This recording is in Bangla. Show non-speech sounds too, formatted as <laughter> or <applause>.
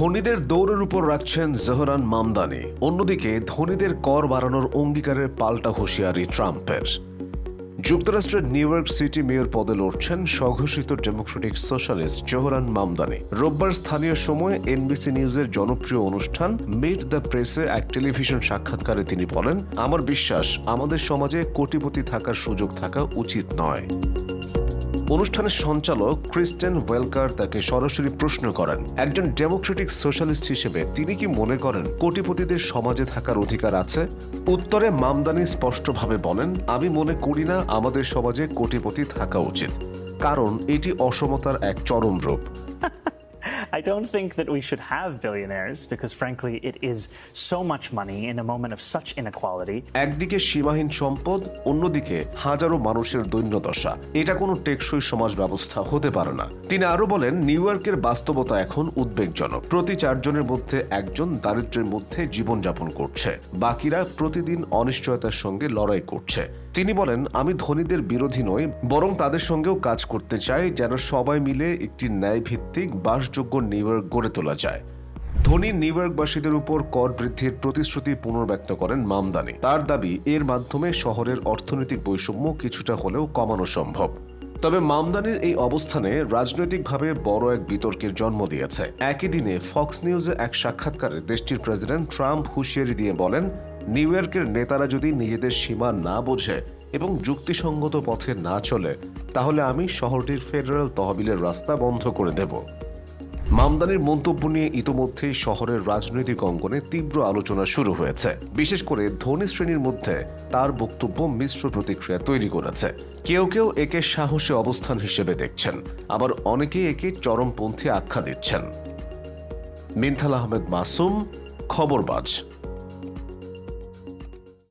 ধনীদের দৌড়ের উপর রাখছেন জহরান মামদানি। অন্যদিকে ধনীদের কর বাড়ানোর অঙ্গীকারের পাল্টা হুঁশিয়ারি ট্রাম্পের। যুক্তরাষ্ট্রের নিউ ইয়র্ক সিটি মেয়র পদে লড়ছেন স্বঘোষিত ডেমোক্রেটিক সোশ্যালিস্ট জোহরান মামদানি। রোববার স্থানীয় সময়ে এনবিসি নিউজের জনপ্রিয় অনুষ্ঠান মিট দ্য প্রেসে এক টেলিভিশন সাক্ষাৎকারে তিনি বলেন, আমার বিশ্বাস, আমাদের সমাজে কোটিপতি থাকার সুযোগ থাকা উচিত নয়। অনুষ্ঠানের সঞ্চালক ক্রিস্টেন ওয়েলকার তাকে সরাসরি প্রশ্ন করেন। একজন ডেমোক্রেটিক সোশ্যালিস্ট হিসেবে তিনি কি মনে করেন কোটিপতিদের সমাজে থাকার অধিকার আছে? উত্তরে মামদানি স্পষ্টভাবে বলেন, আমি মনে করি না আমাদের সমাজে কোটিপতি থাকা উচিত। কারণ এটি অসমতার এক চরম রূপ। <laughs> I don't think that we should have billionaires because, frankly, it is so much money in a moment of such inequality. একদিকে সীমাহীন সম্পদ অন্যদিকে হাজারো মানুষের দৈন্যদশা। এটা কোনো টেকসই সমাজ ব্যবস্থা হতে পারে না। তিনি আরও বলেন নিউ ইয়র্কের বাস্তবতা এখন উদ্বেগজনক। প্রতি চারজনের মধ্যে একজন দারিদ্র্যের মধ্যে জীবনযাপন করছে। বাকিরা প্রতিদিন অনিশ্চয়তার সঙ্গে লড়াই করছে। তিনি বলেন, আমি ধনীদের বিরোধী নই, বরং তাদের সঙ্গেও কাজ করতে চাই, যেন সবাই মিলে একটি ন্যায়ভিত্তিক, বাসযোগ্য নিউ ইয়র্ক গড়ে তোলা যায়। ধনী নিউ ইয়র্কবাসীদের উপর কর বৃদ্ধির প্রতিশ্রুতি পুনর্ব্যক্ত করেন মামদানি। তার দাবি, এর মাধ্যমে শহরের অর্থনৈতিক বৈষম্য কিছুটা হলেও কমানো সম্ভব। তবে মামদানির এই অবস্থানে রাজনৈতিকভাবে বড় এক বিতর্কের জন্ম দিয়েছে। একই দিনে ফক্স নিউজে এক সাক্ষাৎকারে দেশটির প্রেসিডেন্ট ট্রাম্প হুঁশিয়ারি দিয়ে বলেন নিউ ইয়র্কের নেতারা যদি নিজেদের সীমা না বোঝে এবং যুক্তিসঙ্গত পথে না চলে, তাহলে আমি শহরটির ফেডারেল তহবিলের রাস্তা বন্ধ করে দেব। মামদানির মন্তব্য নিয়ে ইতোমধ্যেই শহরের রাজনৈতিক অঙ্গনে তীব্র আলোচনা শুরু হয়েছে। বিশেষ করে ধনী শ্রেণির মধ্যে তার বক্তব্য মিশ্র প্রতিক্রিয়া তৈরি করেছে। কেউ কেউ একে সাহসী অবস্থান হিসেবে দেখছেন, আবার অনেকেই একে চরমপন্থী আখ্যা দিচ্ছেন। মিনথাল আহমেদ মাসুম, খবরবাজ।